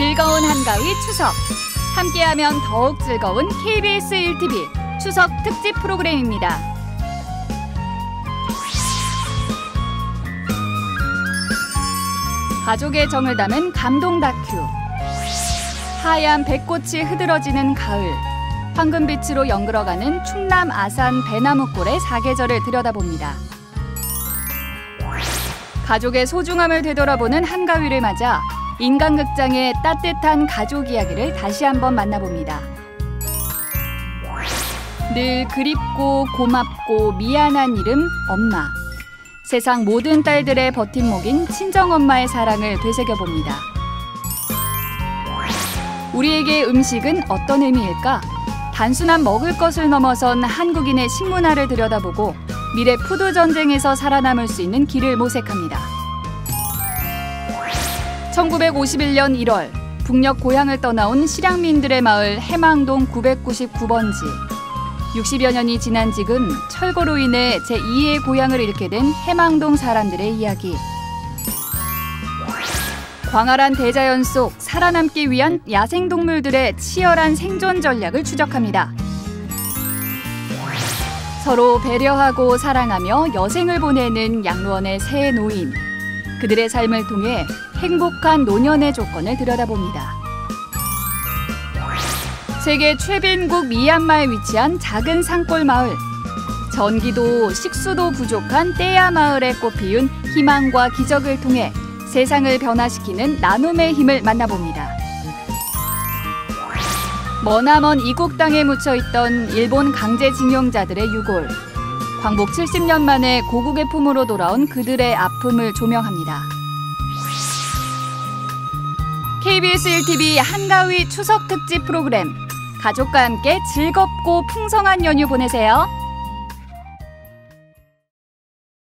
즐거운 한가위 추석. 함께하면 더욱 즐거운 KBS 1TV 추석 특집 프로그램입니다. 가족의 정을 담은 감동 다큐. 하얀 백꽃이 흐드러지는 가을. 황금빛으로 연그러가는 충남 아산 배나무골의 사계절을 들여다봅니다. 가족의 소중함을 되돌아보는 한가위를 맞아 인간극장의 따뜻한 가족 이야기를 다시 한번 만나봅니다. 늘 그립고 고맙고 미안한 이름 엄마. 세상 모든 딸들의 버팀목인 친정엄마의 사랑을 되새겨봅니다. 우리에게 음식은 어떤 의미일까? 단순한 먹을 것을 넘어선 한국인의 식문화를 들여다보고 미래 푸드 전쟁에서 살아남을 수 있는 길을 모색합니다. 1951년 1월 북녘 고향을 떠나온 실향민들의 마을 해망동 999번지. 60여 년이 지난 지금 철거로 인해 제2의 고향을 잃게 된 해망동 사람들의 이야기. 광활한 대자연 속 살아남기 위한 야생동물들의 치열한 생존 전략을 추적합니다. 서로 배려하고 사랑하며 여생을 보내는 양로원의 새 노인. 그들의 삶을 통해 행복한 노년의 조건을 들여다봅니다. 세계 최빈국 미얀마에 위치한 작은 산골 마을. 전기도 식수도 부족한 떼야 마을에 꽃피운 희망과 기적을 통해 세상을 변화시키는 나눔의 힘을 만나봅니다. 머나먼 이국 땅에 묻혀 있던 일본 강제징용자들의 유골. 광복 70년 만에 고국의 품으로 돌아온 그들의 아픔을 조명합니다. KBS 1TV 한가위 추석 특집 프로그램. 가족과 함께 즐겁고 풍성한 연휴 보내세요.